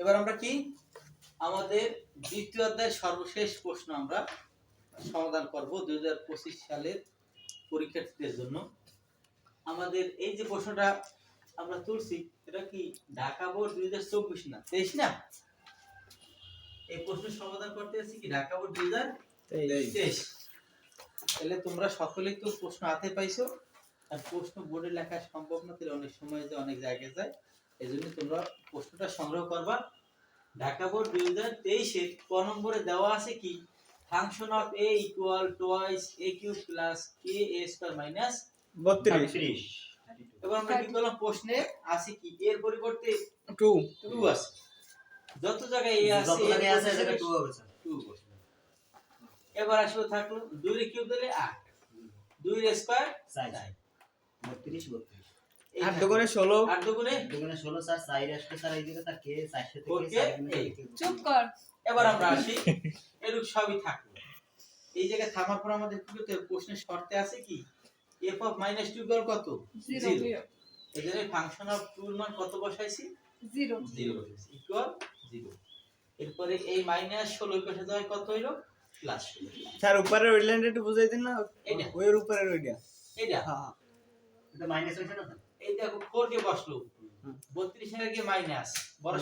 এবার আমরা কি? আমাদের দ্বিতীয় অধ্যায় সর্বশেষ প্রশ্ন আমরা সমাধান করব দুই সালের পরীক্ষার্থীদের জন্য। আমাদের এই যে প্রশ্নটা আমরা তুলছি এটা কি ঢাকা বোর্ড দুই হাজার চব্বিশ না তেইশ না? এই প্রশ্ন সমাধান করতে আছি কি ঢাকা বোর্ড দুই হাজার তেইশ? তাহলে তোমরা সকলে তো প্রশ্ন হাতে পাইছো আর প্রশ্ন বোর্ডে লেখা সম্ভব না তাহলে অনেক সময় যে অনেক জায়গায় যায়। এই জন্য তোমরা প্রশ্নটা সংগ্রহ করবা। ঢাকা বোর্ড দুই হাজার তেইশে ক নম্বরে দেওয়া আছে কি? Function of A equal twice A Q plus K A square minus বত্রিশ। এবার আমরা কি করলাম? প্রশ্নে আছে কি? এর পরিবর্তে টু। টু আছে। যত জায়গায় এ আছে যত জায়গায় আছে, জায়গায় হবে, টু এবার আসলে থাকল দুই কিউব দিলে আট। দুই স্কোয়ার। বত্রিশ, বত্রিশ। আট দুগুণে ষোলো। আট দুগুণে? দুগুণে ষোলো, স্যার, চার আসবে, স্যার, এইদিকে, স্যার, কে, চারশো থেকে, ওকে, চার গুণে এই। কে, চুপ কর। এবার আমরা আসি। এরূপ সবই থাকল। এই জায়গায় থামার পর আমাদের কি করতে প্রশ্নের শর্তে আছে কি? F of minus two equal কত? জিরো। এই জন্য ফাংশন অফ টু মান কত বসাইছি? জিরো। জিরো বসাইছি। Equal zero. এরপরে এই মাইনাস ষোলো পাশে কত হইল? প্লাস স্যার উপরের ওই লাইনটা একটু বুঝাই দিন না? এইটা। ওই উপরের ওইটা। এইটা। হ্যাঁ। এটা মাইনাস হয়েছে না? এই দেখো ফোর কে বসল। বত্রিশ এর আগে মাইনাস বড়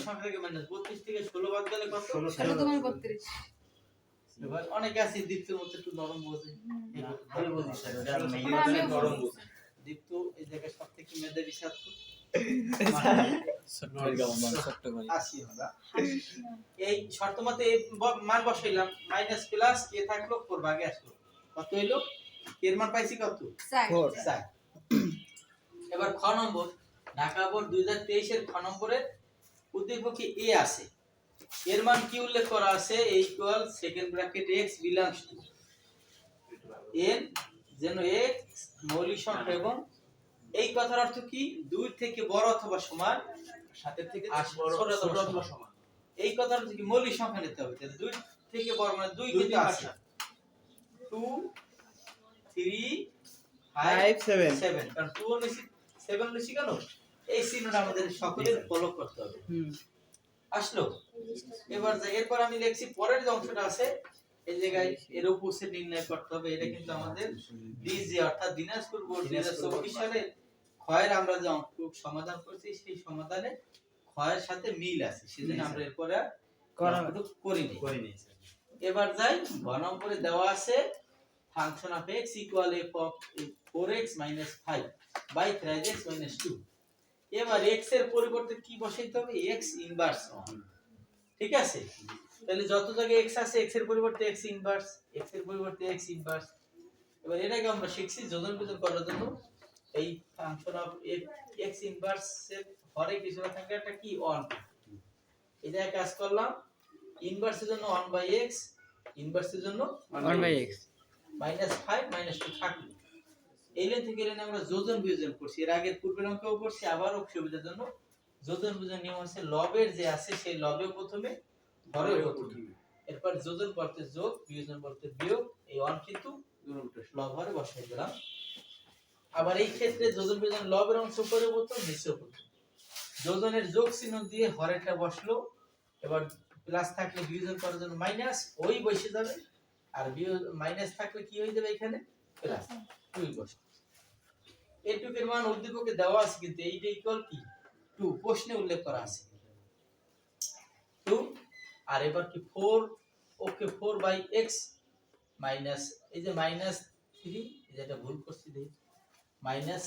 মাইনাস বত্রিশ থেকে ষোলো বাদ গেলে কত? ষোলো, তোমার বত্রিশ। অনেকে আছে দীপ্তের মধ্যে একটু নরম বোঝে। বুঝি। দীপ্ত এই জায়গায় সব থেকে মেধাবী ছাত্র। এই শর্ত মতে মান বসাইলাম। মাইনাস প্লাস কে থাকল? ফোর ভাগে আসলো। কত হইল? এর মান পাইছি কত? চার। এবার খ নম্বর। ঢাকা বোর্ড দুই হাজার তেইশের খ নম্বরের উদ্দীপকে এ আছে। এর মান কি উল্লেখ করা আছে? Equal second bracket X belongs to N যেন এক্স মৌলিক সংখ্যা এবং এই কথার অর্থ কি? দুই থেকে বড় অথবা সমান সাতের থেকে ছোট অথবা সমান। এই কথার অর্থ কি? মৌলিক সংখ্যা নিতে হবে। তাহলে দুই থেকে বড় মানে দুই কিন্তু আছে। Two three five seven seven কারণ টু নিছি নিছি কেন এই চিহ্নটা আমাদের সকলের ফলো করতে হবে। আসলো। এবার যা- এরপর আমি লিখছি পরের যে অংশটা আছে এই জায়গায় এর উপসে নির্ণয় করতে হবে। এটা কিন্তু আমাদের ডিজি অর্থাৎ দিনাজপুর বোর্ড দুই হাজার চব্বিশ সালে ক্ষয়ের আমরা যে অঙ্ক সমাধান করছি সেই সমাধানে ক্ষয়ের সাথে মিল আছে। সেজন্য আমরা এরপরে করিনি করে নিই, এবার যাই ঘ নম্বরে দেওয়া আছে function of X equal F of four X minus five by thrice X minus two এবার x এর পরিবর্তে কি বসাইতে হবে? এক্স ইনভার্স ঠিক আছে? তাহলে যত জায়গায় এক্স আছে এক্সের পরিবর্তে এক্স ইনভার্স এক্সের পরিবর্তে এক্স ইনভার্স এবার এটাকে আমরা শিখছি যোজন বিযোজন করার জন্য। এই ফাংশন অফ এক্স ইনভার্স এর হরে কিছু না থাকলে একটা কি? অন এটা কাজ করলাম। ইনভার্সের জন্য 1 বাই x ইনভার্সের জন্য one by X minus five minus two থাকল। এই লাইন থেকে আমরা যোজন বিয়োজন করছি। এর আগের পূর্বের অঙ্কেও করছি আবারও সুবিধার জন্য যোজন বিয়োজন নিয়ম লবের যে আছে সেই লবে প্রথমে প্রথমে। এরপর যোজন করতে যোগ বিয়োজন করতে বিয়োগ এই লব হরে বসাই দিলাম। আবার এই ক্ষেত্রে যোজন বিয়োজন লবের অংশ প্রথম নিচে প্রথম। যোজনের যোগ চিহ্ন দিয়ে হরেটা বসল। এবার প্লাস থাকলে বিয়োজন করার জন্য মাইনাস ওই বসে যাবে। আর মাইনাস থাকলে কি হয়ে যাবে এখানে? প্লাস দুই বসে এইটুকের মান উদ্দীপকে দেওয়া আছে কিন্তু এইটা ইকুয়াল কি? টু প্রশ্নে উল্লেখ করা আছে। টু আর এবার কি four okay four by X minus এই যে মাইনাস থ্রি যেটা ভুল করছি দেখি। মাইনাস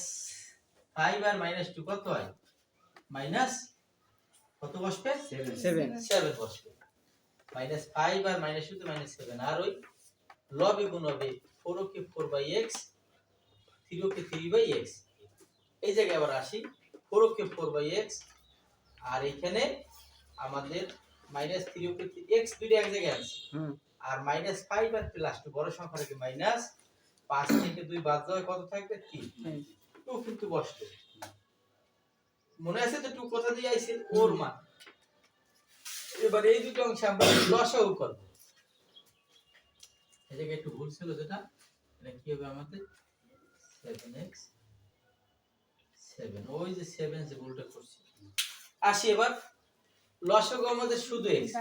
ফাইভ আর মাইনাস টু কত হয়? মাইনাস কত বসবে. সেভেন সেভেন বসবে। মাইনাস ফাইভ আর মাইনাস টু মাইনাস সেভেন আর ওই লবে গুণ হবে four okay four by X three okay three by X. এই জায়গায় আবার আসি four okay four by X আর এখানে আমাদের মাইনাস থ্রি ওকে এক্স দুইটা এক জায়গায় আছে। আর মাইনাস ফাইভ আর প্লাস টু বড় সংখ্যা থেকে মাইনাস পাঁচ থেকে দুই বাদ দেওয়া কত থাকবে? তিন। টু কিন্তু বসবে। মনে আছে তো টু কোথা দিয়ে আইছে? ওর মান। এবার এই দুটো অংশে আমরা লসাগু করব। এই জায়গায় একটু ভুল ছিল যেটা এটা কি হবে আমাদের? সেভেন এক্স সেভেন ওই যে সেভেন যে ভুলটা করছি। আসি এবার। লসগু আমাদের শুধু এক্স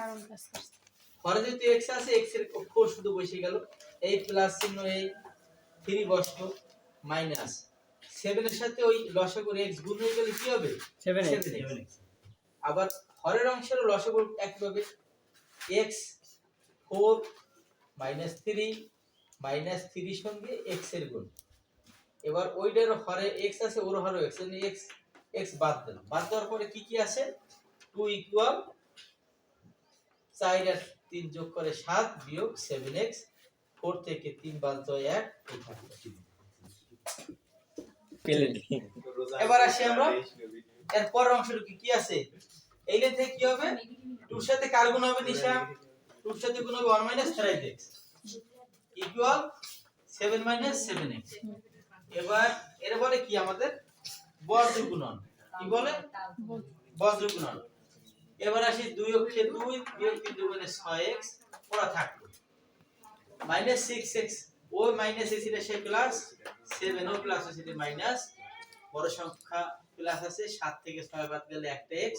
হরে যেহেতু এক্স আছে এক্সের ফোর শুধু বসে গেল। এই প্লাস চিহ্ন এই থ্রি বসল মাইনাস সেভেনের সাথে ওই লসাগুর এক্স গুণ হয়ে গেলে কি হবে? Seven Seven x। আবার হরের অংশের লসাগু একইভাবে। X four minus three minus থ্রির সঙ্গে এক্সের গুণ। এবার ওইটার হরে এক্স আছে ওর হরে এক্স এক্স এক্স বাদ দিলাম। বাদ দেওয়ার পরে কি কি আছে? টু ইকুয়াল চার আর তিন যোগ করে সাত বিয়োগ সেভেন এক্স ফোর থেকে তিন বাদ দেওয়া এক। এবার আসি আমরা। এর পরের অংশটুকু কি আছে? এই লাইন থেকে কি হবে? টুর সাথে কার গুণ হবে নিশা? টুর সাথে গুণ হবে 1 minus 3x equal 7 minus 7x এবার এর পরে কি আমাদের? বজ্র গুণন কি বলে? বজ্র গুণন এবার আসি 2 অক্ষে 2 বিয়োগ 3 দুগুণে 6x ওরা থাকল minus 6x O minus A সেটা সে প্লাস 7 ও প্লাস আছে মাইনাস বড় সংখ্যা প্লাস আছে 7 থেকে 6 বাদ গেলে একটা x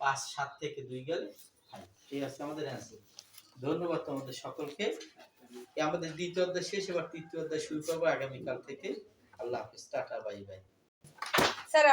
5 7 থেকে 2 গেলে 5 এই আছে, আমাদের অ্যান্সার ধন্যবাদ তোমাদের সকলকে। আমাদের দ্বিতীয় অধ্যায় শেষ, এবার তৃতীয় অধ্যায় শুরু করব। আগামীকাল থেকে আল্লাহ হাফিজ। Tata, bye bye. স্যার